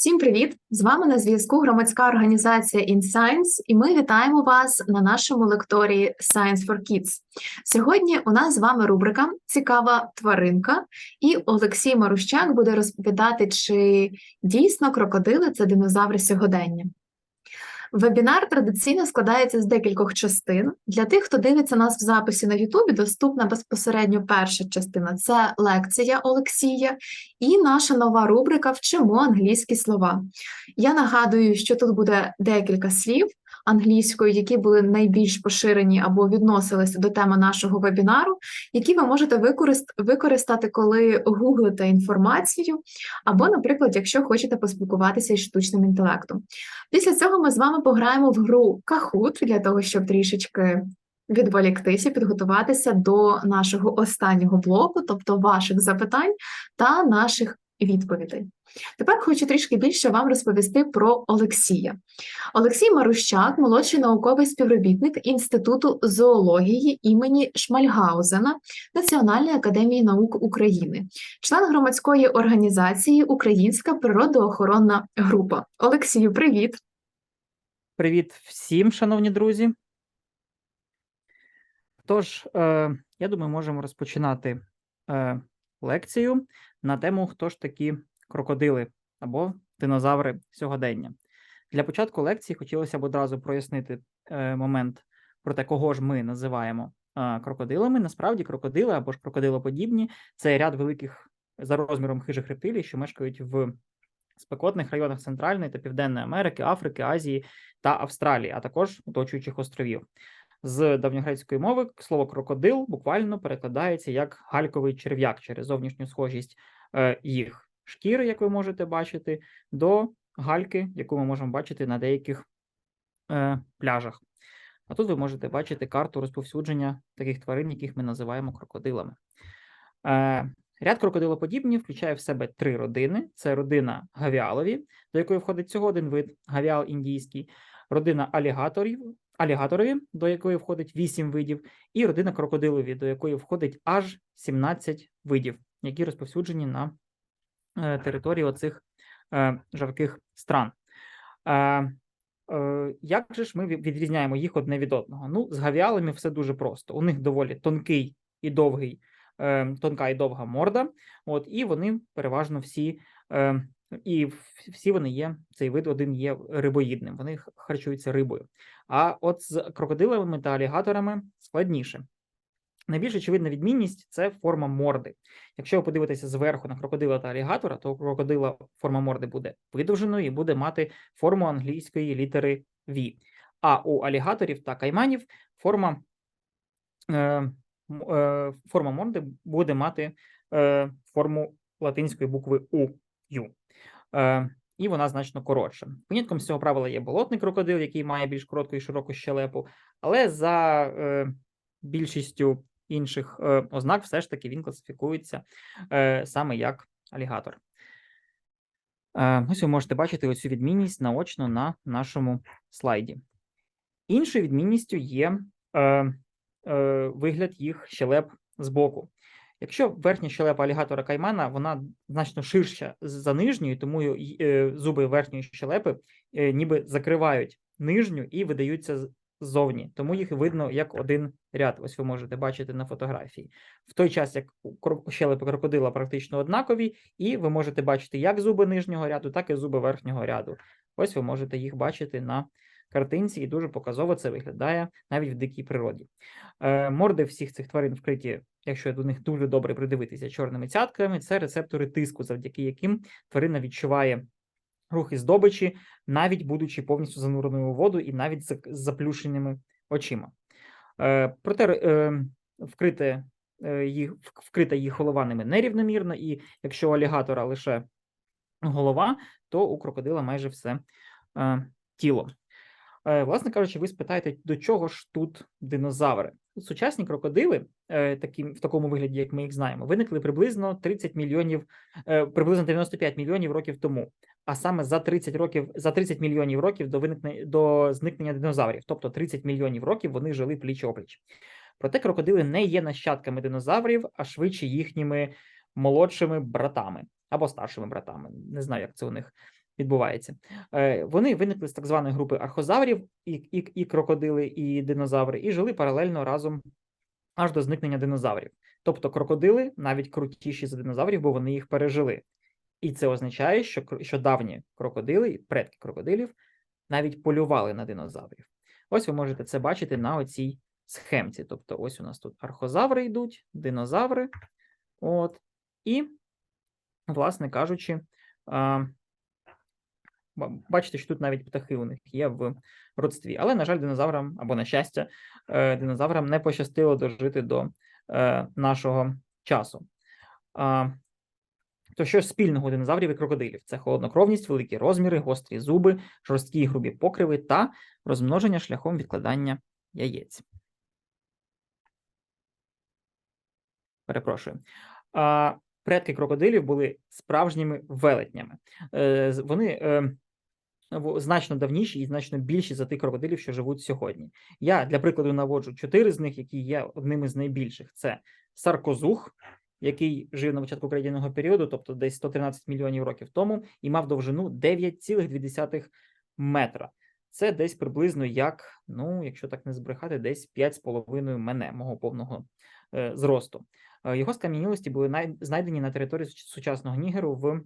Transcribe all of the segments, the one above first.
Всім привіт! З вами на зв'язку громадська організація InScience, і ми вітаємо вас на нашому лекторії Science for Kids. Сьогодні у нас з вами рубрика Цікава тваринка, і Олексій Марущак буде розповідати, чи дійсно крокодили це динозаври сьогодення. Вебінар традиційно складається з декількох частин. Для тих, хто дивиться нас в записі на Ютубі, доступна безпосередньо перша частина це лекція Олексія і наша нова рубрика Вчимо англійські слова. Я нагадую, що тут буде декілька слів англійською, які були найбільш поширені або відносилися до теми нашого вебінару, які ви можете використати, коли гуглите інформацію, або, наприклад, якщо хочете поспілкуватися із штучним інтелектом. Після цього ми з вами пограємо в гру Kahoot для того, щоб трішечки відволіктися, підготуватися до нашого останнього блоку, тобто ваших запитань та наших відповідей. Тепер хочу трішки більше вам розповісти про Олексія. Олексій Марущак, молодший науковий співробітник Інституту зоології імені Шмальгаузена Національної академії наук України, член громадської організації Українська природоохоронна група. Олексію, привіт! Привіт всім, шановні друзі. Тож, е, я думаю, можемо розпочинати е, лекцію на тему, хто ж такі крокодили або динозаври сьогодення. Для початку лекції хотілося б одразу прояснити е, момент про те, кого ж ми називаємо е, крокодилами. Насправді, крокодили або ж крокодилоподібні це ряд великих за розміром хижих рептилій, що мешкають в спекотних районах Центральної та Південної Америки, Африки, Азії та Австралії, а також оточуючих островів. З давньогрецької мови слово крокодил буквально перекладається як гальковий черв'як через зовнішню схожість е, їх шкіри, як ви можете бачити, до гальки, яку ми можемо бачити на деяких е, пляжах. А тут ви можете бачити карту розповсюдження таких тварин, яких ми називаємо крокодилами. Е, Ряд крокодилоподібні включає в себе три родини: це родина гавіалові, до якої входить всього один вид гавіал індійський, родина алігаторів, алігаторові, до якої входить 8 видів, і родина крокодилові, до якої входить аж 17 видів, які розповсюджені на е, території оцих е, жарких стран. Е, Як же ж ми відрізняємо їх одне від одного? Ну, з гавіалами все дуже просто. У них доволі тонкий і довгий, тонка і довга морда, от, і вони переважно всі. І всі вони є, цей вид один є рибоїдним, вони харчуються рибою. А от з крокодилами та алігаторами складніше. Найбільш очевидна відмінність це форма морди. Якщо ви подивитеся зверху на крокодила та алігатора, то крокодила форма морди буде видовженою і буде мати форму англійської літери V. А у алігаторів та кайманів форма, е, е, форма морди буде мати е, форму латинської букви У. Ю. Е, і вона значно коротша. Винятком з цього правила є болотний крокодил, який має більш коротку і широку щелепу, але за е, більшістю інших е, ознак, все ж таки він класифікується е, саме як алігатор. Е, ось ви можете бачити оцю відмінність наочно на нашому слайді. Іншою відмінністю є е, е, вигляд їх щелеп збоку. Якщо верхня щелепа алігатора каймана, вона значно ширша за нижньою, тому е, зуби верхньої щелепи е, ніби закривають нижню і видаються ззовні, тому їх видно як один ряд. Ось ви можете бачити на фотографії. В той час, як щелепи крокодила практично однакові, і ви можете бачити як зуби нижнього ряду, так і зуби верхнього ряду. Ось ви можете їх бачити на картинці, і дуже показово це виглядає навіть в дикій природі. Е, морди всіх цих тварин вкриті, якщо до них дуже добре придивитися чорними цятками, це рецептори тиску, завдяки яким тварина відчуває рухи здобичі, навіть будучи повністю зануреною у воду і навіть з заплющеними очима. Е, проте е, вкрите, їх, вкрита їх голова ними нерівномірно, і якщо у алігатора лише голова, то у крокодила майже все е, тіло. Е, Власне кажучи, ви спитаєте, до чого ж тут динозаври? Сучасні крокодили, е, такі, в такому вигляді, як ми їх знаємо, виникли приблизно 30 мільйонів, е, приблизно 95 мільйонів років тому. А саме за 30 років, за 30 мільйонів років до виникнення до зникнення динозаврів, тобто 30 мільйонів років вони жили пліч опліч. Проте крокодили не є нащадками динозаврів, а швидше їхніми молодшими братами або старшими братами. Не знаю, як це у них відбувається. Е, Вони виникли з так званої групи архозаврів, і, і, і крокодили, і динозаври, і жили паралельно разом аж до зникнення динозаврів. Тобто крокодили навіть крутіші за динозаврів, бо вони їх пережили. І це означає, що, що давні крокодили, предки крокодилів, навіть полювали на динозаврів. Ось ви можете це бачити на оцій схемці. Тобто, ось у нас тут архозаври йдуть, динозаври. От, і, власне кажучи, бачите, що тут навіть птахи у них є в родстві. Але, на жаль, динозаврам, або на щастя, е, динозаврам не пощастило дожити до е, нашого часу. То що спільного у динозаврів і крокодилів? Це холоднокровність, великі розміри, гострі зуби, жорсткі і грубі покриви та розмноження шляхом відкладання яєць. Перепрошую. Предки крокодилів були справжніми велетнями. Е, Вони значно давніші і значно більші за тих крокодилів, що живуть сьогодні. Я для прикладу наводжу чотири з них, які є одними з найбільших. Це саркозух, який жив на початку країнного періоду, тобто десь 113 мільйонів років тому, і мав довжину 9,2 метра. Це десь приблизно як, ну, якщо так не збрехати, десь 5,5 мене, мого повного е, зросту. Е, Його скам'янілості були най- знайдені на території сучасного Нігеру в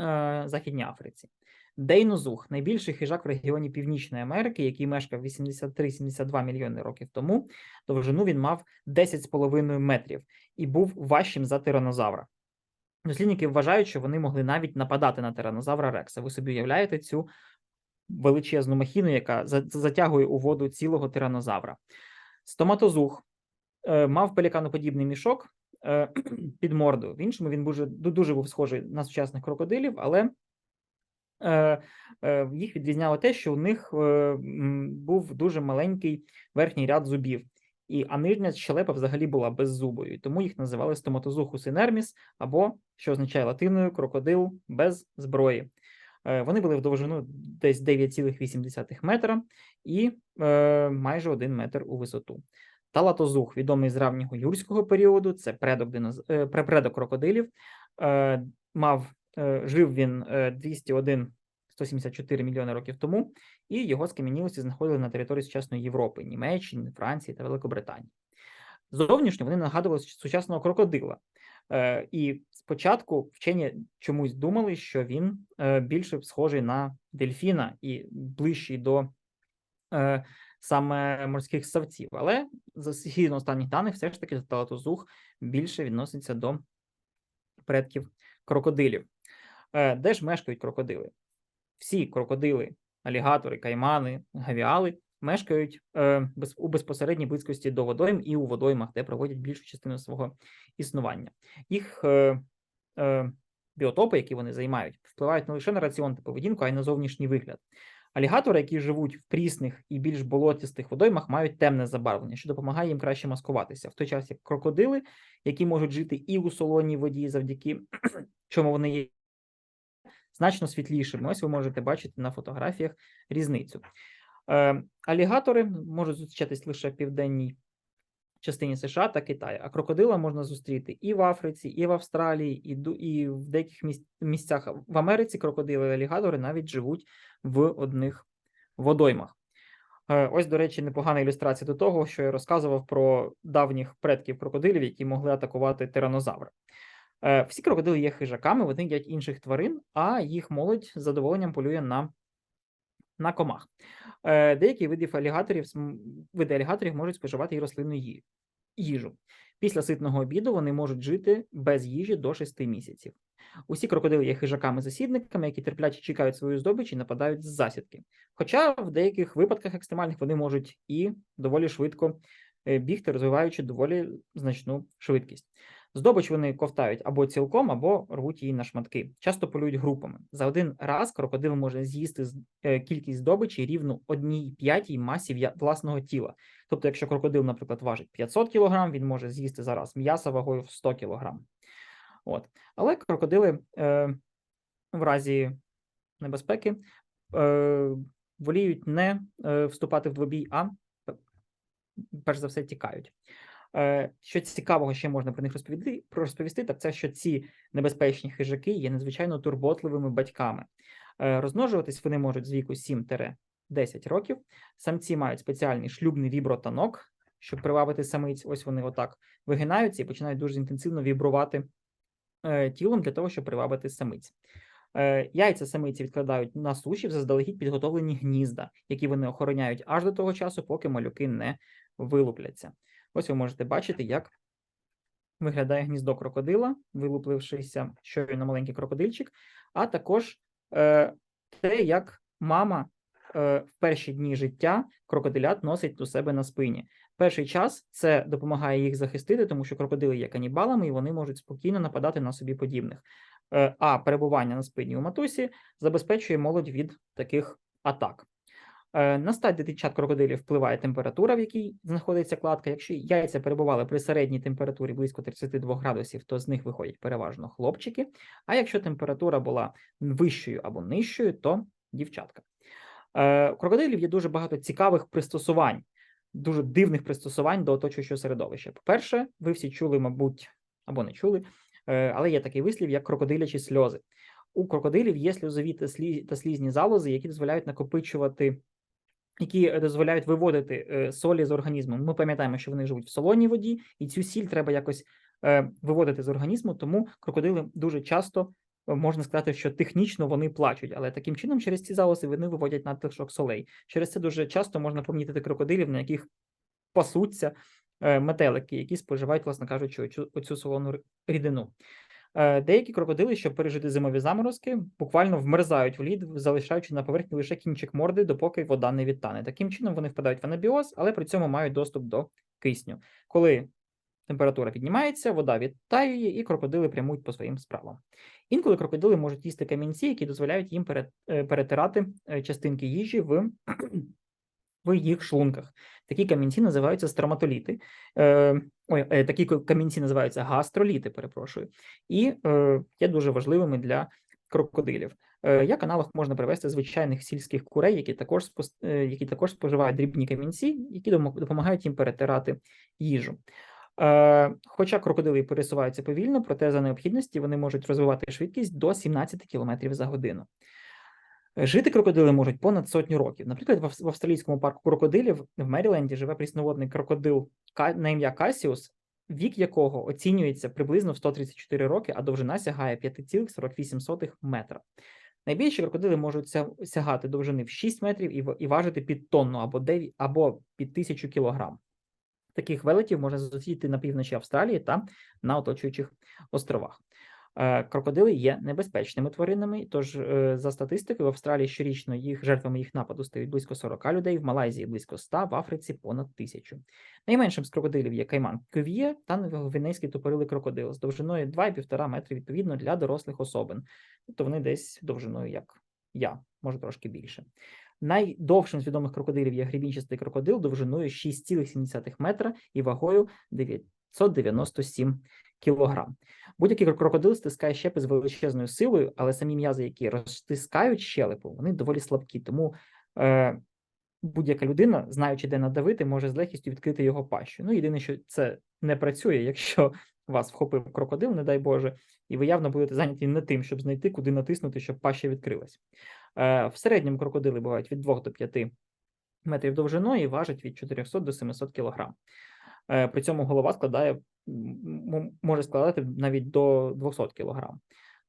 е, Західній Африці. Дейнозух найбільший хижак в регіоні Північної Америки, який мешкав 83-72 мільйони років тому. Довжину він мав 10,5 метрів і був важчим за тиранозавра. Дослідники вважають, що вони могли навіть нападати на тиранозавра Рекса. Ви собі уявляєте цю величезну махіну, яка затягує у воду цілого тиранозавра. Стоматозух е, мав пеліканоподібний мішок е, під морду. В іншому він дуже, дуже був схожий на сучасних крокодилів, але їх відрізняло те, що у них е, був дуже маленький верхній ряд зубів. І а нижня щелепа взагалі була беззубою, тому їх називали стоматозухус інерміс, або, що означає латиною, крокодил без зброї. Е, Вони були в довжину десь 9,8 метра і е, майже 1 метр у висоту. Талатозух, відомий з раннього юрського періоду, це предок, диноз... е, препредок крокодилів. Е, мав, е, жив він е, 201 174 мільйони років тому, і його скам'янілості знаходили на території сучасної Європи, Німеччини, Франції та Великобританії. Зовнішньо вони нагадували сучасного крокодила. Е, і спочатку вчені чомусь думали, що він е, більше схожий на дельфіна і ближчий до е, саме морських ссавців. Але за згідно останніх даних, все ж таки талатозух більше відноситься до предків крокодилів. Е, де ж мешкають крокодили? Всі крокодили, алігатори, каймани, гавіали мешкають е, у безпосередній близькості до водойм і у водоймах, де проводять більшу частину свого існування. Їх е, біотопи, які вони займають, впливають не лише на раціон та поведінку, а й на зовнішній вигляд. Алігатори, які живуть в прісних і більш болотистих водоймах, мають темне забарвлення, що допомагає їм краще маскуватися. В той час як крокодили, які можуть жити і у солоній воді, завдяки чому вони є значно світлішими. Ось ви можете бачити на фотографіях різницю. Е, алігатори можуть зустрічатись лише в південній частині США та Китаю, а крокодила можна зустріти і в Африці, і в Австралії, і, і в деяких місцях в Америці крокодили і алігатори навіть живуть в одних водоймах. Е, Ось, до речі, непогана ілюстрація до того, що я розказував про давніх предків крокодилів, які могли атакувати тиранозаври. Е, Всі крокодили є хижаками, вони їдять інших тварин, а їх молодь з задоволенням полює на, на комах. Е, Деякі види алігаторів, види алігаторів можуть споживати і рослинну їжу. Після ситного обіду вони можуть жити без їжі до 6 місяців. Усі крокодили є хижаками-засідниками, які терпляче чекають свою здобич і нападають з засідки. Хоча в деяких випадках екстремальних вони можуть і доволі швидко е, бігти, розвиваючи доволі значну швидкість. Здобич вони ковтають або цілком, або рвуть її на шматки. Часто полюють групами. За один раз крокодил може з'їсти е, кількість здобичі рівну одній п'ятій масі власного тіла. Тобто, якщо крокодил, наприклад, важить 500 кг, він може з'їсти зараз м'яса вагою в 100 кг. От. Але крокодили е, в разі небезпеки е, воліють не е, вступати в двобій, а перш за все тікають. Е, Що цікавого ще можна про них розповісти, розповісти, так це що ці небезпечні хижаки є надзвичайно турботливими батьками. Е, Розмножуватись вони можуть з віку 7-10 років. Самці мають спеціальний шлюбний вібротанок, щоб привабити самиць. Ось вони отак вигинаються і починають дуже інтенсивно вібрувати е, тілом для того, щоб привабити самиць. Яйця самиці відкладають на суші в заздалегідь підготовлені гнізда, які вони охороняють аж до того часу, поки малюки не вилупляться. Ось ви можете бачити, як виглядає гніздо крокодила, вилуплившися щойно маленький крокодильчик, а також е, те, як мама е, в перші дні життя крокодилят носить у себе на спині. Перший час це допомагає їх захистити, тому що крокодили є канібалами і вони можуть спокійно нападати на собі подібних. Е, А перебування на спині у матусі забезпечує молодь від таких атак. Е, На стать дитинчат крокодилів впливає температура, в якій знаходиться кладка. Якщо яйця перебували при середній температурі близько 32 градусів, то з них виходять переважно хлопчики. А якщо температура була вищою або нижчою, то дівчатка. Е, крокодилів є дуже багато цікавих пристосувань, дуже дивних пристосувань до оточуючого середовища. По-перше, ви всі чули, мабуть, або не чули, е, але є такий вислів, як крокодилячі сльози. У крокодилів є сльозові та слізні залози, які дозволяють накопичувати які е, дозволяють виводити е, солі з організму. Ми пам'ятаємо, що вони живуть в солоній воді, і цю сіль треба якось е, виводити з організму. Тому крокодили дуже часто можна сказати, що технічно вони плачуть, але таким чином через ці залози вони виводять надлишок солей. Через це дуже часто можна помітити крокодилів, на яких пасуться метелики, які споживають, власне кажучи, оцю солону рідину. Е, Деякі крокодили, щоб пережити зимові заморозки, буквально вмерзають в лід, залишаючи на поверхні лише кінчик морди, допоки вода не відтане. Таким чином вони впадають в анабіоз, але при цьому мають доступ до кисню. Коли температура піднімається, вода відтаює, і крокодили прямують по своїм справам. Інколи крокодили можуть їсти камінці, які дозволяють їм е, перетирати е, частинки їжі в, в їх шлунках. Такі камінці називаються строматоліти. Е, ой, е, такі камінці називаються гастроліти, перепрошую, і е, є дуже важливими для крокодилів. Е, як аналог можна привести звичайних сільських курей, які також е, які також споживають дрібні камінці, які допомагають їм перетирати їжу. Е, Хоча крокодили пересуваються повільно, проте за необхідності вони можуть розвивати швидкість до 17 км за годину. Е, Жити крокодили можуть понад сотню років. Наприклад, в австралійському парку крокодилів в Меріленді живе прісноводний крокодил на ім'я Касіус, вік якого оцінюється приблизно в 134 роки, а довжина сягає 5,48 метра. Найбільші крокодили можуть сягати довжини в 6 метрів і важити під тонну або 9, або під тисячу кілограм. Таких велетів можна зустріти на півночі Австралії та на оточуючих островах. Е, Крокодили є небезпечними тваринами, тож е, за статистикою в Австралії щорічно їх жертвами їх нападу стають близько 40 людей, в Малайзії близько 100, в Африці понад тисячу. Найменшим з крокодилів є кайман кюв'є та новогвінейський тупорилий крокодил з довжиною 2,5 метри відповідно для дорослих особин. Тобто вони десь довжиною як я, може трошки більше. Найдовшим з відомих крокодилів є гребінчастий крокодил довжиною 6,7 метра і вагою 997 кілограм. Будь-який крокодил стискає щепи з величезною силою, але самі м'язи, які розтискають щелепу, вони доволі слабкі. Тому е, будь-яка людина, знаючи, де надавити, може з легкістю відкрити його пащу. Ну, єдине, що це не працює, якщо вас вхопив крокодил, не дай Боже, і ви явно будете зайняті не тим, щоб знайти, куди натиснути, щоб паща відкрилась. Е, в середньому крокодили бувають від 2 до 5 метрів довжиною і важать від 400 до 700 кілограм. Е, При цьому голова складає, може складати навіть до 200 кілограм.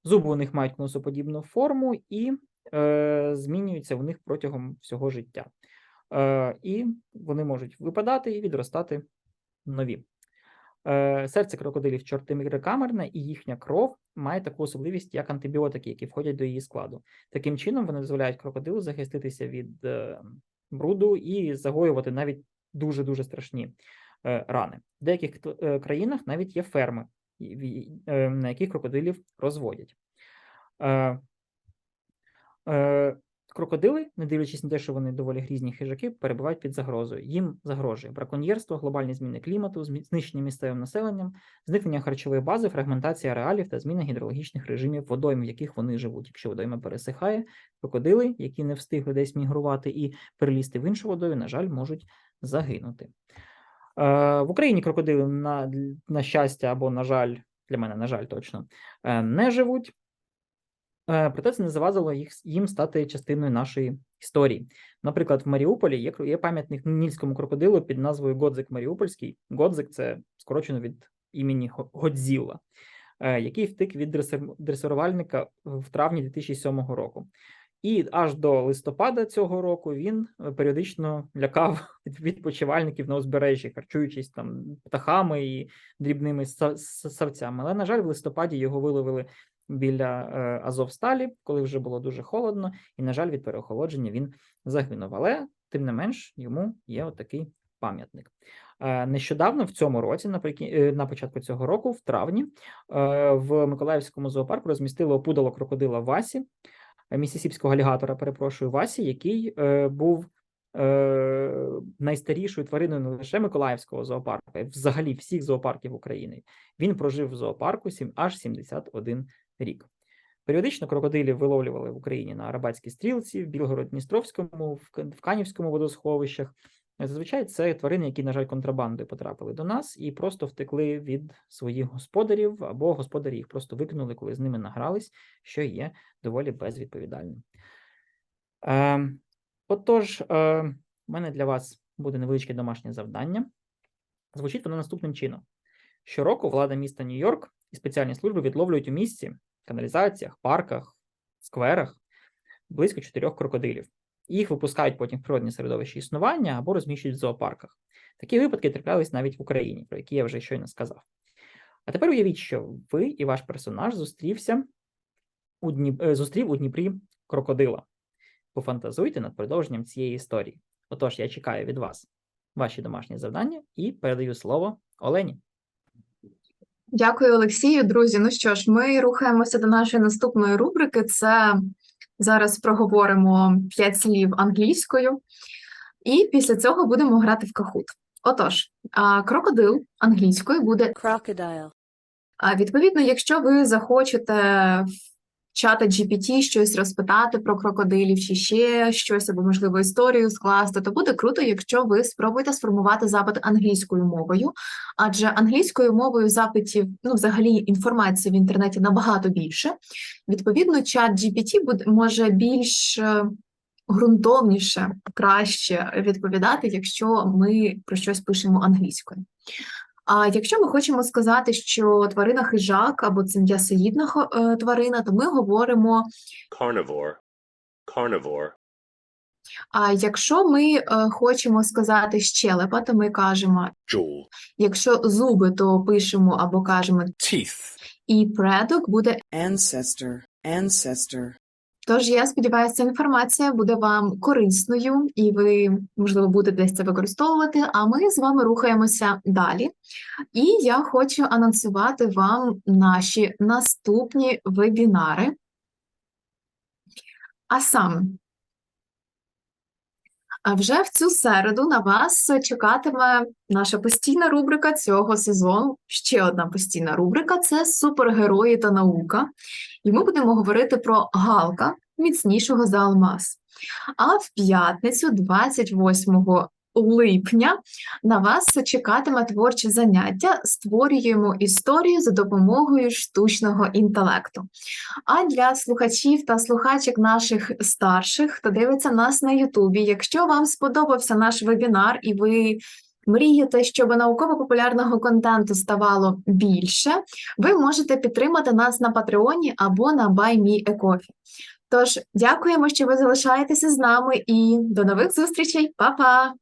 Зуби у них мають конусоподібну форму і е, змінюються в них протягом всього життя. Е, і вони можуть випадати і відростати нові. Е, серце крокодилів чортимірикамерне, і їхня кров має таку особливість, як антибіотики, які входять до її складу. Таким чином, вони дозволяють крокодилу захиститися від е, бруду і загоювати навіть дуже-дуже страшні е, рани. В деяких е, країнах навіть є ферми, е, на яких крокодилів розводять. Е, е, Крокодили, не дивлячись на те, що вони доволі грізні хижаки, перебувають під загрозою. Їм загрожує браконьєрство, глобальні зміни клімату, знищення місцевим населенням, зникнення харчової бази, фрагментація ареалів та зміна гідрологічних режимів водойм, в яких вони живуть. Якщо водойма пересихає, крокодили, які не встигли десь мігрувати і перелізти в іншу водою, на жаль, можуть загинути. Е, в Україні крокодили, на, на щастя або, на жаль, для мене, на жаль, точно, е, не живуть. Е, Проте це не завадило їх, їм стати частиною нашої історії. Наприклад, в Маріуполі є, є пам'ятник нільському крокодилу під назвою Годзик Маріупольський. Годзик це скорочено від імені Го- Годзілла, е, який втік від дресир- дресирувальника в травні 2007 року. І аж до листопада цього року він е, періодично лякав відпочивальників на узбережжі, харчуючись там птахами і дрібними са- савцями. Але, на жаль, в листопаді його виловили біля е, Азовсталі, коли вже було дуже холодно, і, на жаль, від переохолодження він загинув. Але, тим не менш, йому є отакий пам'ятник. Е, Нещодавно в цьому році, наприкін... на початку цього року, в травні, в Миколаївському зоопарку розмістили опудало крокодила Васі, місісіпського алігатора, перепрошую, Васі, який е, був е, найстарішою твариною не лише Миколаївського зоопарку, а взагалі всіх зоопарків України. Він прожив в зоопарку сім- аж 71 рік. Періодично крокодилів виловлювали в Україні на Арабатській стрілці, в Білгород-Дністровському, в Канівському водосховищах. Зазвичай це тварини, які, на жаль, контрабандою потрапили до нас і просто втекли від своїх господарів, або господарі їх просто викинули, коли з ними награлись, що є доволі безвідповідальним. Е, отож, е, в мене для вас буде невеличке домашнє завдання. Звучить воно наступним чином: щороку влада міста Нью-Йорк і спеціальні служби відловлюють у місті, каналізаціях, парках, скверах близько чотирьох крокодилів. Їх випускають потім в природне середовище існування або розміщують в зоопарках. Такі випадки траплялись навіть в Україні, про які я вже щойно сказав. А тепер уявіть, що ви і ваш персонаж зустрівся у Дні... е, зустрів у Дніпрі крокодила. Пофантазуйте над продовженням цієї історії. Отож, я чекаю від вас ваші домашні завдання і передаю слово Олені. Дякую, Олексію. Друзі. Ну що ж, ми рухаємося до нашої наступної рубрики. Це зараз проговоримо п'ять слів англійською, і після цього будемо грати в кахут. Отож, крокодил англійською буде. Crocodile, А відповідно, якщо ви захочете чата GPT щось розпитати про крокодилів чи ще щось, або можливо історію скласти, то буде круто, якщо ви спробуєте сформувати запит англійською мовою, адже англійською мовою запитів, ну взагалі інформації в інтернеті набагато більше. Відповідно, чат GPT буде може більш е, ґрунтовніше, краще відповідати, якщо ми про щось пишемо англійською. А якщо ми хочемо сказати, що тварина хижак або це м'ясоїдна е, тварина, то ми говоримо. carnivore, carnivore, А якщо ми е, хочемо сказати щелепа, то ми кажемо, jaw, якщо зуби, то пишемо або кажемо, teeth, і предок буде. ancestor, ancestor, Тож я сподіваюся, ця інформація буде вам корисною, і ви, можливо, будете це використовувати. А ми з вами рухаємося далі. І я хочу анонсувати вам наші наступні вебінари. А саме, а вже в цю середу на вас чекатиме наша постійна рубрика цього сезону. Ще одна постійна рубрика це супергерої та наука. І ми будемо говорити про Галка, міцнішого за алмаз. А в п'ятницю, 28 липня, на вас чекатиме творче заняття. Створюємо історію за допомогою штучного інтелекту. А для слухачів та слухачок наших старших, хто дивиться нас на Ютубі, якщо вам сподобався наш вебінар і ви мрієте, щоб науково-популярного контенту ставало більше, ви можете підтримати нас на Патреоні або на BuyMeACoffee. Тож дякуємо, що ви залишаєтеся з нами і до нових зустрічей. Па-па!